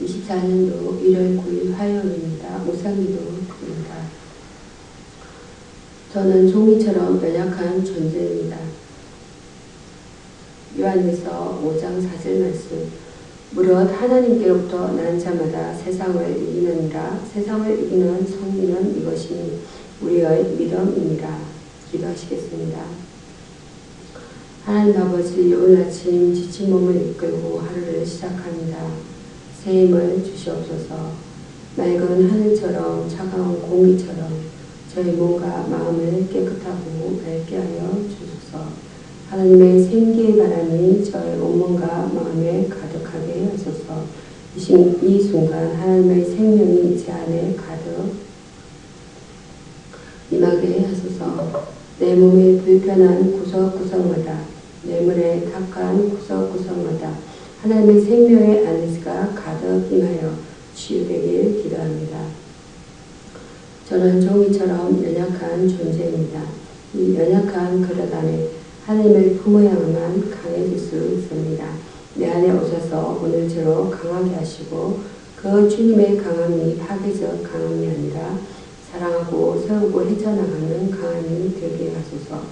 24년도 1월 9일 화요일입니다. 무상기도입니다. 저는 종이처럼 연약한 존재입니다. 요한에서 5장 4절 말씀 무릇 하나님께로부터 난 자마다 세상을 이기느니라 세상을 이기는 성리는 이것이니 우리의 믿음입니다. 기도하시겠습니다. 하나님 아버지 오늘 아침 지친 몸을 이끌고 하루를 시작합니다. 새 힘을 주시옵소서. 맑은 하늘처럼 차가운 공기처럼 저희 몸과 마음을 깨끗하고 밝게 하여 주소서. 하나님의 생기의 바람이 저의 온몸과 마음에 가득하게 하소서. 이, 순간 하나님의 생명이 제 안에 가득 임하게 하소서. 내 몸의 불편한 구석구석마다 내 물의 탁한 구석구석마다 하나님의 생명의 안에서가 가득 임하여 치유되길 기도합니다. 저는 종이처럼 연약한 존재입니다. 이 연약한 그릇 안에 하나님을 품어야만 강해질 수 있습니다. 내 안에 오셔서 오늘 저로 강하게 하시고 그 주님의 강함이 파괴적 강함이 아니라 사랑하고 세우고 헤쳐나가는 강함이 되게 하소서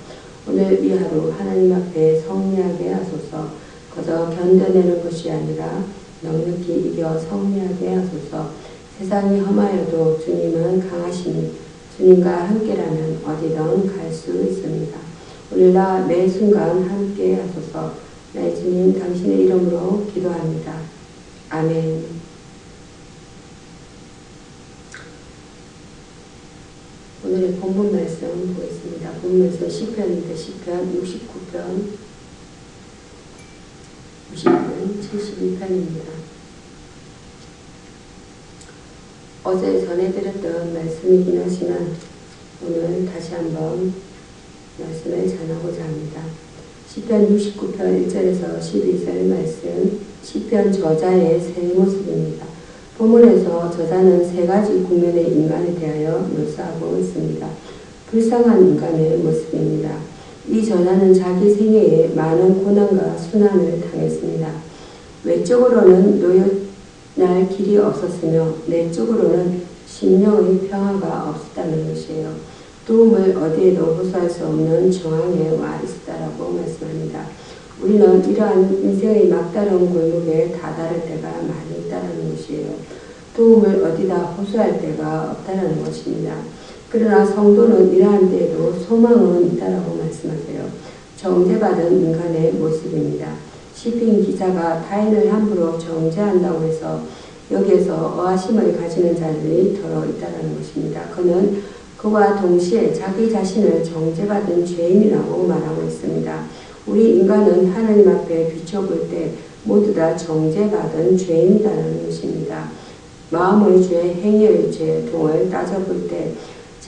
오늘 이 하루 하나님 앞에 성리하게 하소서 거저 견뎌내는 것이 아니라 넉넉히 이겨 성리하게 하소서 세상이 험하여도 주님은 강하시니 주님과 함께라면 어디든 갈 수 있습니다. 오늘날 매 순간 함께 하소서 내 주님 당신의 이름으로 기도합니다. 아멘 오늘의 본문 말씀 보겠습니다. 본문 말씀 10편인데 10편 69편 90편 72편입니다. 어제 전해드렸던 말씀이긴 하지만 오늘 다시 한번 말씀을 전하고자 합니다. 10편 69편 1절에서 12절 말씀 10편 저자의 새 모습입니다. 본문에서 저자는 세 가지 국면의 인간에 대하여 묘사하고 있습니다. 불쌍한 인간의 모습입니다. 이 저자는 자기 생애에 많은 고난과 순환을 당했습니다. 외적으로는 노연할 길이 없었으며 내적으로는 심령의 평화가 없었다는 것이에요. 도움을 어디에도 호소할 수 없는 정황에 와 있었다라고 말씀합니다. 우리는 이러한 인생의 막다른 골목에 다다를 때가 많이 있다는 것이에요. 도움을 어디다 호소할 때가 없다는 것입니다. 그러나 성도는 이러한 데에도 소망은 있다라고 말씀하세요. 정죄받은 인간의 모습입니다. 시핀 기자가 타인을 함부로 정죄한다고 해서 여기에서 어하심을 가지는 자들이 더러 있다는 것입니다. 그는 그와 동시에 자기 자신을 정죄받은 죄인이라고 말하고 있습니다. 우리 인간은 하나님 앞에 비춰볼 때 모두 다 정죄받은 죄인이라는 것입니다. 마음의 죄, 행위의 죄 등을 따져볼 때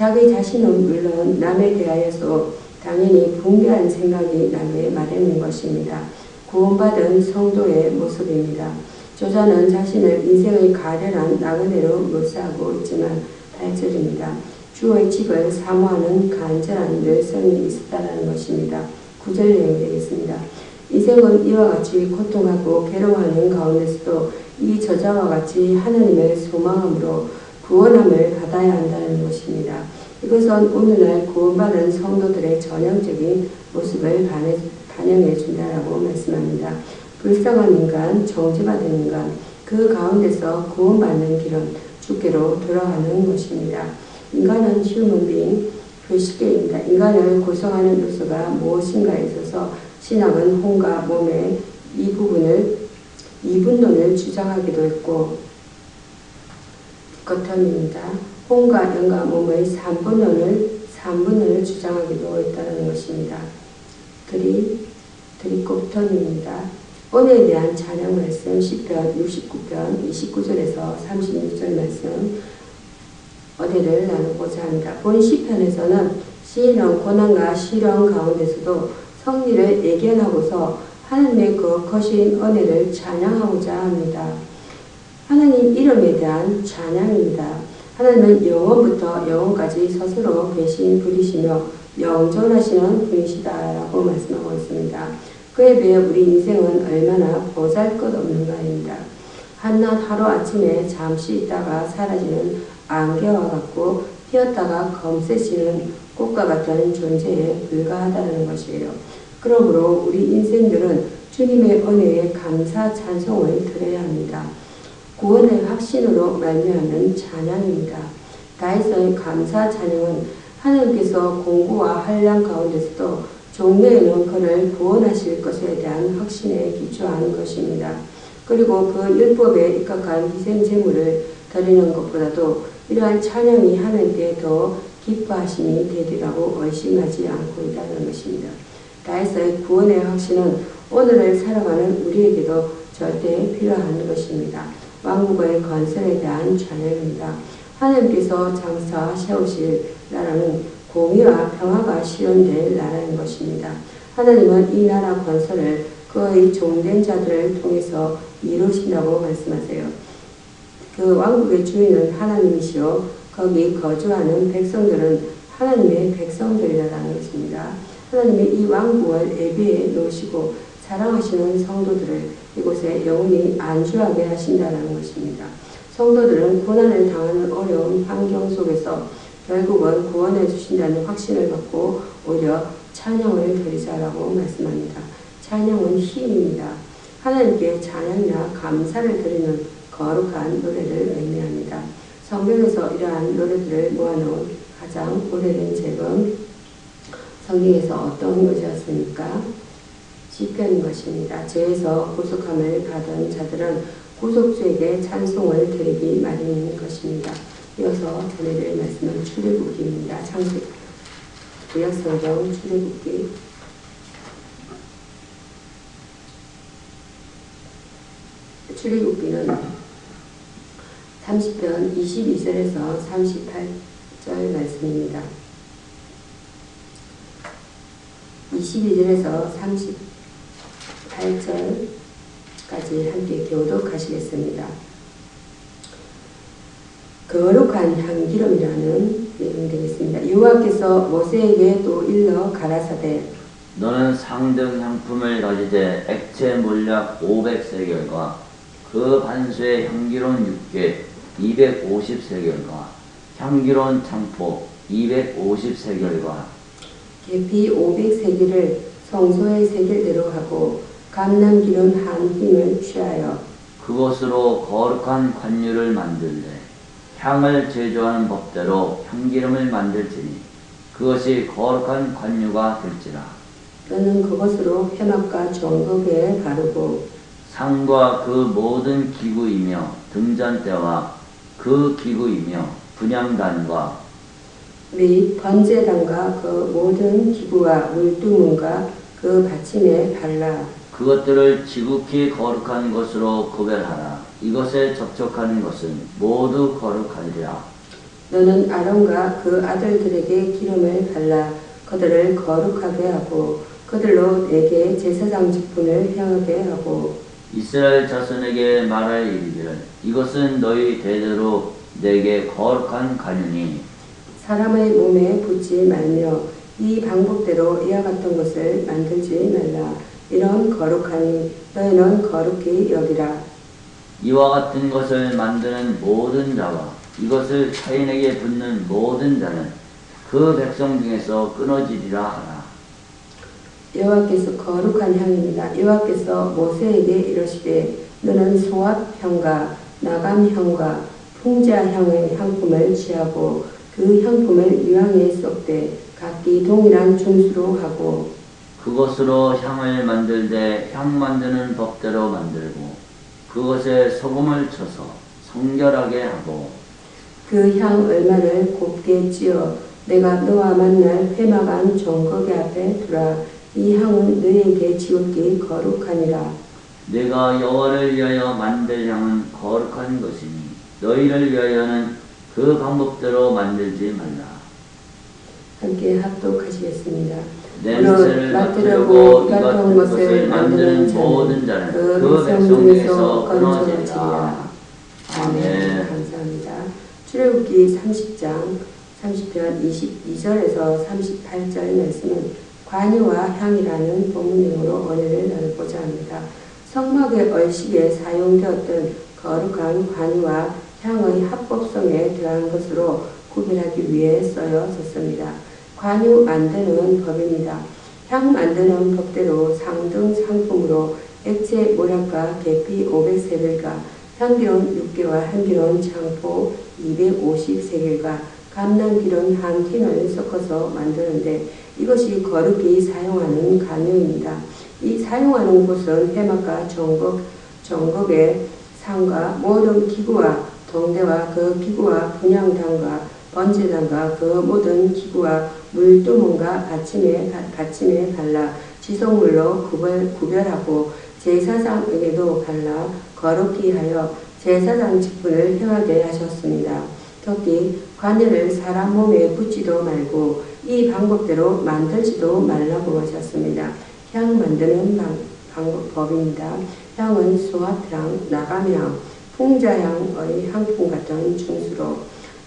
자기 자신은 물론 남에 대하여서 당연히 분개한 생각이 남에 마련인 것입니다. 구원받은 성도의 모습입니다. 저자는 자신을 인생의 가련한 나그네로 묘사하고 있지만 8절입니다. 주의 집을 사모하는 간절한 열성이 있었다는 것입니다. 구절 내용 되겠습니다. 인생은 이와 같이 고통하고 괴로워하는 가운데서도 이 저자와 같이 하나님을 소망함으로 구원함을 받아야 한다는 것입니다. 이것은 오늘날 구원받은 성도들의 전형적인 모습을 반영해 준다라고 말씀합니다. 불쌍한 인간, 정죄받은 인간, 그 가운데서 구원받는 길은 주께로 돌아가는 것입니다. 인간은 human 교식계입니다. 인간을 구성하는 요소가 무엇인가에 있어서 신학은 혼과 몸의 이 부분을 이분론을 주장하기도 했고 디커텀입니다. 혼과 영과 몸의 3분론을 3분론을 주장하기도 했다는 것입니다. 드리 드리코텀입니다. 오늘에 대한 찬양 말씀 10편 69편 29절에서 36절 말씀 어디를 나누고자 합니다. 본 시편에서는 시인은 고난과 시련 가운데서도 성리를 예견하고서 하나님의 그 거신 은혜를 찬양하고자 합니다. 하나님 이름에 대한 찬양입니다. 하나님은 영원부터 영원까지 스스로 계신 분이시며 영존하시는 분이시다라고 말씀하고 있습니다. 그에 비해 우리 인생은 얼마나 보잘것없는가입니다. 한낮 하루아침에 잠시 있다가 사라지는 안개와 같고 피었다가 검새지는 꽃과 같은 존재에 불과하다는 것이에요. 그러므로 우리 인생들은 주님의 은혜에 감사 찬송을 드려야 합니다. 구원의 확신으로 말미암는 찬양입니다. 다윗의 감사 찬양은 하나님께서 공고와 한란 가운데서도 종래에는 그를 구원하실 것에 대한 확신에 기초한 것입니다. 그리고 그 율법에 입각한 희생 제물을 드리는 것보다도 이러한 찬양이 하나님께 더 기뻐하심이 되리라고 의심하지 않고 있다는 것입니다. 다윗의 구원의 확신은 오늘을 살아가는 우리에게도 절대 필요한 것입니다. 왕국의 건설에 대한 찬양입니다. 하나님께서 장사 세우실 나라는 공의와 평화가 실현될 나라인 것입니다. 하나님은 이 나라 건설을 그의 종된 자들을 통해서 이루신다고 말씀하세요. 그 왕국의 주인은 하나님이시요 거기 거주하는 백성들은 하나님의 백성들이라는 것입니다. 하나님의 이 왕국을 예비해 놓으시고 사랑하시는 성도들을 이곳에 영원히 안주하게 하신다는 것입니다. 성도들은 고난을 당하는 어려운 환경 속에서 결국은 구원해 주신다는 확신을 갖고 오히려 찬양을 드리자라고 말씀합니다. 찬양은 힘입니다. 하나님께 찬양이나 감사를 드리는 거룩한 노래를 의미합니다. 성경에서 이러한 노래들을 모아놓은 가장 오래된 책은 성경에서 어떤 것이었습니까? 시편인 것입니다. 죄에서 구속함을 받은 자들은 구속주에게 찬송을 드리기 마련인 것입니다. 이어서 전해드릴 말씀은 출애굽기입니다. 창세 구약성경 출애굽기 출애굽기는 30편 22절에서 38절 말씀입니다. 22절에서 38절까지 함께 교독하시겠습니다. 거룩한 향기름이라는 내용이 되겠습니다. 여호와께서 모세에게 또 일러 가라사대 너는 상등 향품을 가지되 액체 물약 500세겔과 그 반수의 향기로운 육개 250세겔과 향기로운 창포 250세겔과 계피 500세기를 성소의 세겔대로 하고 감남기름 한 힘을 취하여 그것으로 거룩한 관유를 만들되 향을 제조하는 법대로 향기름을 만들지니 그것이 거룩한 관유가 될지라. 너는 그것으로 회막과 정극에 바르고 상과 그 모든 기구이며 등잔대와 그 기구이며 분향단과 및 번제단과 그 모든 기구와 물두문과 그 받침에 발라 그것들을 지극히 거룩한 것으로 구별하라. 이것에 접촉하는 것은 모두 거룩하리라. 너는 아론과 그 아들들에게 기름을 발라 그들을 거룩하게 하고 그들로 내게 제사장 직분을 행하게 하고 이스라엘 자손에게 말할 일이기를 이것은 너희 대대로 내게 거룩한 관윤이 사람의 몸에 붙지 말며 이 방법대로 이와 같은 것을 만들지 말라 이런 거룩하니 너희는 거룩히 여기라 이와 같은 것을 만드는 모든 자와 이것을 타인에게 붙는 모든 자는 그 백성 중에서 끊어지리라 하라. 여호와께서 거룩한 향입니다. 여호와께서 모세에게 이르시되 너는 소압향과 나감향과 풍자향의 향품을 취하고 그 향품을 유황에 쏙되 각기 동일한 중수로 하고 그것으로 향을 만들되 향 만드는 법대로 만들고 그것에 소금을 쳐서 성결하게 하고 그 향 얼마를 곱게 찌어 내가 너와 만날 회막한 정거기 앞에 두라 이 향은 너에게 지극히 거룩하니라 내가 여호와를 위하여 만들 향은 거룩한 것이니 너희를 위하여는 그 방법대로 만들지 말라. 함께 합독하시겠습니다. 냄새를 맡으려고 이 같은 것을 만드는 모든 자는 그 백성 중에서 끊어지리라. 아멘. 감사합니다. 출애굽기 30장 30편 22절에서 38절 말씀은 관유와 향이라는 본문으로 언어를 나누고자 합니다. 성막의 얼식에 사용되었던 거룩한 관유와 향의 합법성에 대한 것으로 구별하기 위해 쓰여졌습니다. 관유 만드는 법입니다. 향 만드는 법대로 상등 상품으로 액체 모략과 계피 500세겔과 향기름 6개와 향기름 창포 250세겔과 감남기름 한 캔을 섞어서 만드는데 이것이 거룩히 사용하는 관유입니다. 이 사용하는 곳은 해막과 정국, 정국의 상과 모든 기구와 동대와 그 기구와 분양단과 번제단과 그 모든 기구와 물두문과 받침에, 받침에 발라 지성물로 구별, 구별하고 제사장에게도 발라 거룩히 하여 제사장 직분을 행하게 하셨습니다. 특히 관여를 사람 몸에 붙지도 말고 이 방법대로 만들지도 말라고 하셨습니다. 향 만드는 방, 방법, 법입니다. 향은 수화향, 나감향, 풍자향의 향품 같은 중수로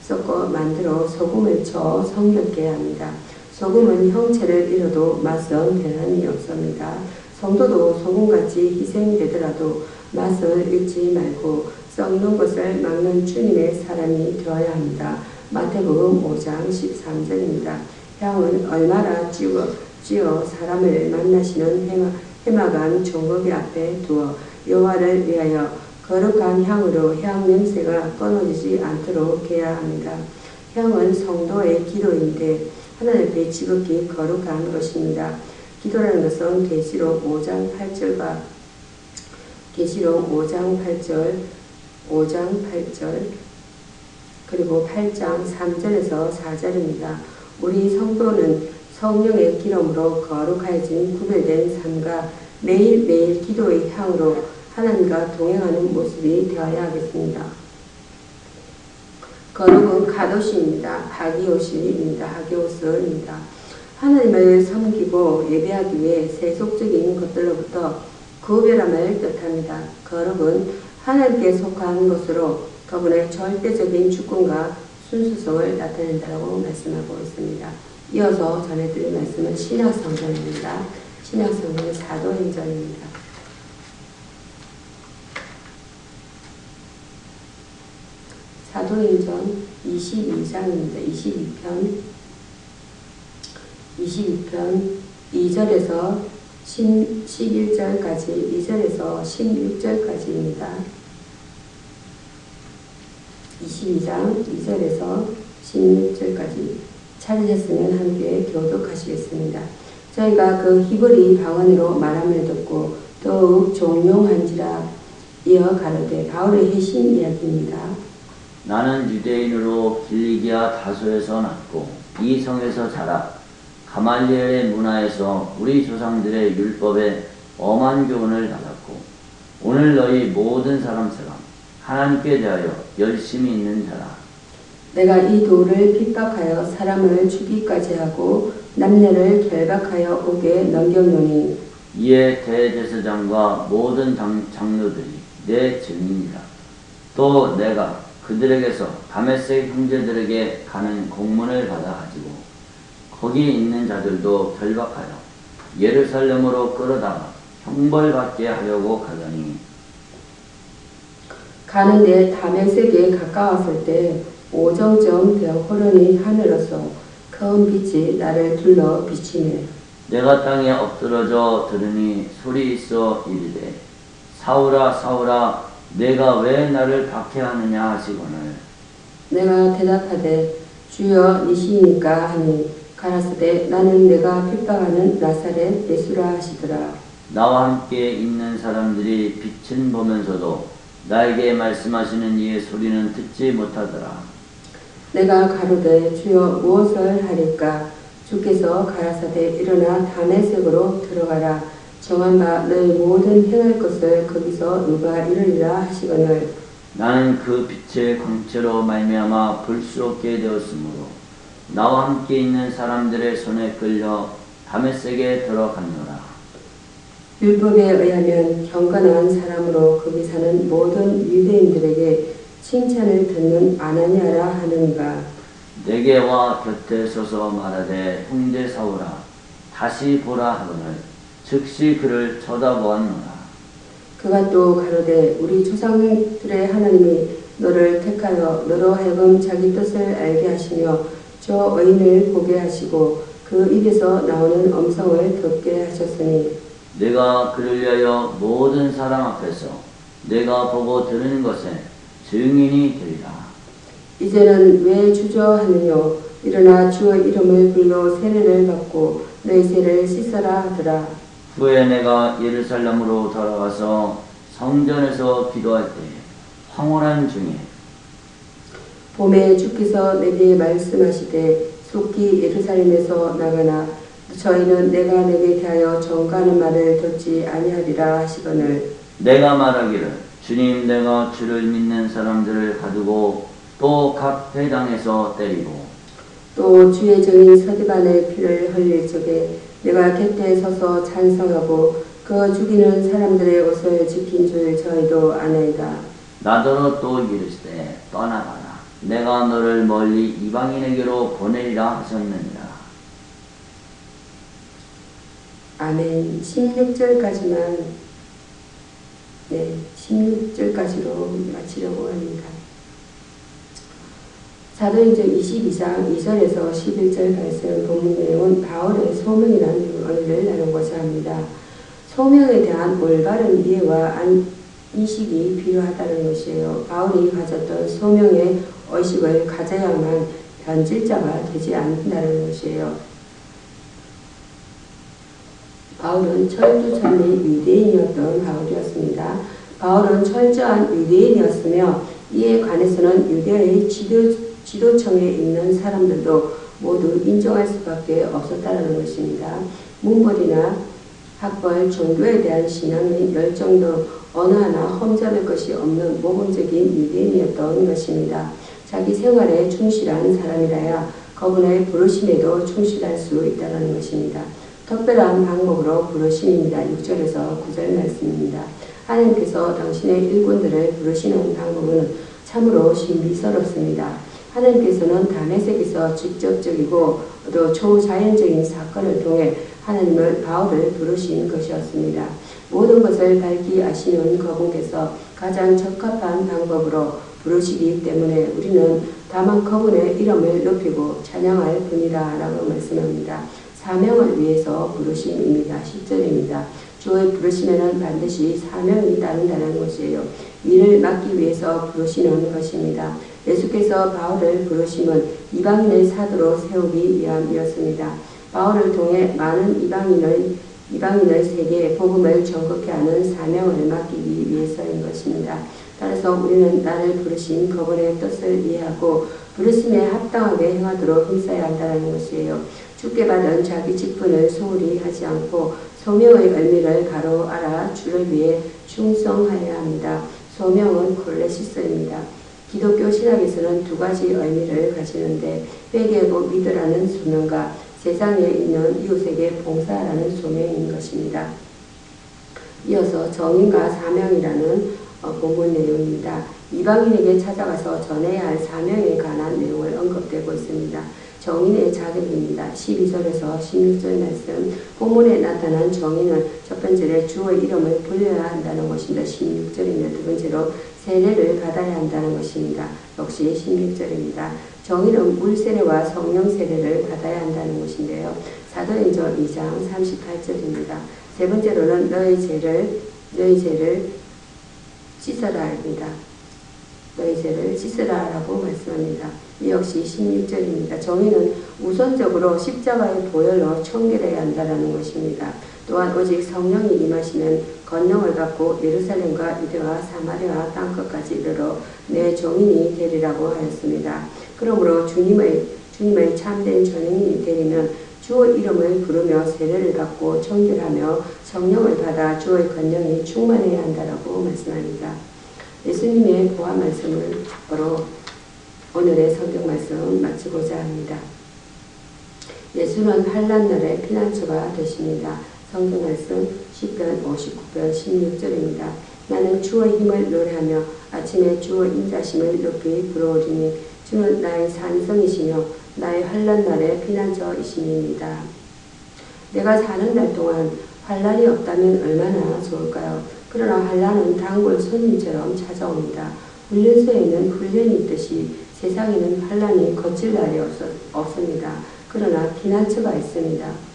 섞어 만들어 소금을 쳐 성겹게 합니다. 소금은 형체를 잃어도 맛은 변함이 없습니다. 성도도 소금같이 희생되더라도 맛을 잃지 말고 썩는 것을 막는 주님의 사람이 되어야 합니다. 마태복음 5장 13절입니다. 향은 얼마나 찌워, 찌어 사람을 만나시는 해마, 해마간 종거기 앞에 두어 여호와를 위하여 거룩한 향으로 향 냄새가 끊어지지 않도록 해야 합니다. 향은 성도의 기도인데 하나님 앞에 지극히 거룩한 것입니다. 기도라는 것은 계시록 5장 8절과 계시록 5장 8절, 5장 8절, 그리고 8장 3절에서 4절입니다. 우리 성도는 성령의 기름으로 거룩해진 구별된 삶과 매일매일 기도의 향으로 하나님과 동행하는 모습이 되어야 하겠습니다. 거룩은 가도시입니다. 하기오시입니다. 하기오스입니다. 하나님을 섬기고 예배하기 위해 세속적인 것들로부터 구별함을 뜻합니다. 거룩은 하나님께 속한 것으로 그분의 절대적인 주권과 순수성을 나타낸다고 말씀하고 있습니다. 이어서 전해드릴 말씀은 신약성경입니다. 신약성경은 사도행전입니다. 사도행전 22장입니다. 22편 22편 2절에서 11절까지 2절에서 16절까지입니다. 22장 2절에서 16절까지 찾으셨으면 함께 교독하시겠습니다. 저희가 그 히브리 방언으로 말함을 듣고 더욱 종용한지라 이어 가로되 바울의 회심 이야기입니다. 나는 유대인으로 길리기아 다소에서 났고 이 성에서 자라 가말리엘의 문화에서 우리 조상들의 율법에 엄한 교훈을 받았고 오늘 너희 모든 사람처럼 하나님께 대하여 열심히 있는 자라. 내가 이 돌을 핍박하여 사람을 죽이까지 하고 남녀를 결박하여 옥에 넘겨놓니 이에 대제사장과 모든 장, 장로들이 내 증인이라. 또 내가 그들에게서 다메섹 형제들에게 가는 공문을 받아 가지고 거기 있는 자들도 결박하여 예루살렘으로 끌어다가 형벌받게 하려고 가더니 가는데 다메섹에 가까웠을 때 되어 호련히 하늘로서 큰 빛이 나를 둘러 비치네. 내가 땅에 엎드러져 들으니 소리 있어 이르되 사울아 사울아 내가 왜 나를 박해하느냐 하시거늘. 내가 대답하되 주여 니시니까 하니 가라사대 나는 내가 핍박하는 나사렛 예수라 하시더라. 나와 함께 있는 사람들이 빛은 보면서도 나에게 말씀하시는 이의 소리는 듣지 못하더라. 내가 가로되 주여 무엇을 하리까? 주께서 가라사대 일어나 다메섹으로 들어가라 정한 바 너희 모든 행할 것을 거기서 누가 이르리라 하시거늘. 나는 그 빛의 광채로 말미암아 불스럽게 되었으므로 나와 함께 있는 사람들의 손에 끌려 다메섹에 들어갔노라. 율법에 의하면 경건한 사람으로 거기 사는 모든 유대인들에게 칭찬을 듣는 아나니아라 하는가. 내게 와 곁에 서서 말하되 형제 사울아 다시 보라 하거늘 즉시 그를 쳐다보았노라. 그가 또 가로되 우리 조상들의 하나님이 너를 택하여 너로 하여금 자기 뜻을 알게 하시며 저 의인을 보게 하시고 그 입에서 나오는 음성을 듣게 하셨으니 내가 그를 위하여 모든 사람 앞에서 내가 보고 들은 것에 증인이 되리라. 이제는 왜 주저하느뇨? 일어나 주의 이름을 불러 세례를 받고 너희 세를 씻어라 하더라 후에 내가 예루살렘으로 돌아가서 성전에서 기도할 때 황홀한 중에 봄에 주께서 내게 말씀하시되 속히 예루살렘에서 나가나 저희는 내가 내게 대하여 정가하는 말을 듣지 아니하리라 하시거늘. 내가 말하기를 주님 내가 주를 믿는 사람들을 가두고 또 각 회당에서 때리고 또 주의 증인 서디반의 피를 흘릴 적에 내가 곁에 서서 찬성하고 그 죽이는 사람들의 옷을 지킨 줄 저희도 아나이다. 나더러 또 이르시되 떠나가라 내가 너를 멀리 이방인에게로 보내리라 하셨느니라 아멘. 16절까지만 네, 16절까지로 마치려고 합니다. 사도행전 22장 2절에서 11절 말씀 본문 내용은 바울의 소명이라는 언어를 나누고자 합니다. 소명에 대한 올바른 이해와 안- 인식이 필요하다는 것이에요. 바울이 가졌던 소명의 의식을 가져야만 변질자가 되지 않는다는 것이에요. 바울은 철두철미 유대인이었던 바울이었습니다. 바울은 철저한 유대인이었으며 이에 관해서는 유대의 지도, 지도청에 있는 사람들도 모두 인정할 수밖에 없었다는 것입니다. 문벌이나 학벌, 종교에 대한 신앙 및 열정 등 어느 하나 험잡을 것이 없는 모범적인 유대인이었던 것입니다. 자기 생활에 충실한 사람이라야 그분의 부르심에도 충실할 수 있다는 것입니다. 특별한 방법으로 부르심입니다. 6절에서 9절 말씀입니다. 하나님께서 당신의 일꾼들을 부르시는 방법은 참으로 신비스럽습니다. 하나님께서는 다메섹에서 직접적이고 또 초자연적인 사건을 통해 하나님을 바울을 부르신 것이었습니다. 모든 것을 밝히 아시는 그분께서 가장 적합한 방법으로 부르시기 때문에 우리는 다만 그분의 이름을 높이고 찬양할 뿐이다 라고 말씀합니다. 사명을 위해서 부르심입니다. 10절입니다. 주의 부르심에는 반드시 사명이 따른다는 것이에요. 일을 맡기 위해서 부르시는 것입니다. 예수께서 바울을 부르심은 이방인의 사도로 세우기 위함이었습니다. 바울을 통해 많은 이방인을 이방인의 세계에 복음을 전국케 하는 사명을 맡기기 위해서인 것입니다. 따라서 우리는 나를 부르신 그분의 뜻을 이해하고 부르심에 합당하게 행하도록 힘써야 한다는 것이에요. 주께 받은 자기 직분을 소홀히 하지 않고 소명의 의미를 가로 알아 주를 위해 충성하여야 합니다. 소명은 콜레시스입니다. 기독교 신학에서는 두 가지 의미를 가지는데 회개하고 믿으라는 소명과 세상에 있는 이웃에게 봉사하라는 소명인 것입니다. 이어서 정인과 사명이라는 어, 본문 내용입니다. 이방인에게 찾아가서 전해야 할 사명에 관한 내용을 언급되고 있습니다. 정인의 자격입니다. 12절에서 16절 말씀 본문에 나타난 정인은 첫 번째로 주의 이름을 불려야 한다는 것입니다. 16절입니다. 두 번째로 세례를 받아야 한다는 것입니다. 역시 16절입니다. 정인은 물 세례와 성령 세례를 받아야 한다는 것인데요. 사도행전 2장 38절입니다. 세 번째로는 너의 죄를 너의 죄를 씻어라입니다. 너희 죄를 씻으라라고 말씀합니다. 이 역시 16절입니다. 정의는 우선적으로 십자가의 보혈로 청결해야 한다는 것입니다. 또한 오직 성령이 임하시면 권능을 받고 예루살렘과 유대와 사마리아 땅끝까지 이르러 내 종인이 되리라고 하였습니다. 그러므로 주님의 주님의 참된 전인이 되려면 주의 이름을 부르며 세례를 받고 청결하며 성령을 받아 주의 권능이 충만해야 한다라고 말씀합니다. 예수님의 보화 말씀을 바로 오늘의 성경 말씀 마치고자 합니다. 예수는 환란 날의 피난처가 되십니다. 성경 말씀 10편 59편 16절입니다. 나는 주의 힘을 노래하며 아침에 주의 인자심을 높이 부러우리니 주는 나의 산성이시며 나의 환란 날의 피난처이심입니다. 내가 사는 날 동안 환란이 없다면 얼마나 좋을까요? 그러나 환란은 단골 손님처럼 찾아옵니다. 훈련소에는 훈련이 있듯이 세상에는 환란이 거칠 날이 없, 없습니다. 그러나 피난처가 있습니다.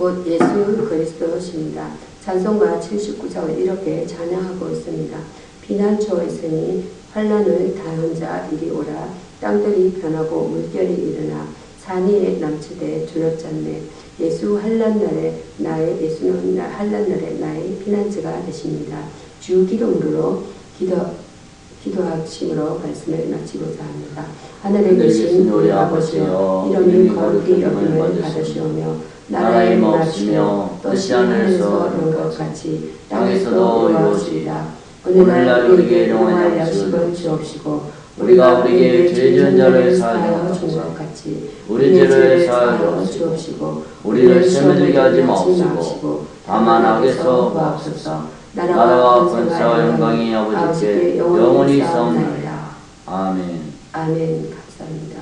곧 예수 그리스도십니다. 찬송가 79장을 이렇게 찬양하고 있습니다. 피난처 있으니 환란을 당한 자 이리 오라 땅들이 변하고 물결이 일어나 산이 남치되 두렵잖네 예수 환란 날에 나의 예수는 나- 환란 날에 나의 피난처가 되십니다. 주 기름으로 기도 기도하심으로 말씀을 마치고자 합니다. 하늘에 계신 우리 아버지여 이름이 거룩히 여김을 받으시오며 나라의 마시며 뜻이 하늘에서 이룬 것 같이 땅에서도 이루어지이다. 오늘날 우리에게 용할 양식을 주옵시고 우리가 우리에게 죄 지은 자를 사하여 같이 우리 죄를 사하여 주옵시고 우리를 시험에 들게 하지 마옵시고 다만 악에서 구하옵소서 나라와 권세와 영광이 아버지께 영원히 있사옵나이다 아멘 아멘 감사합니다.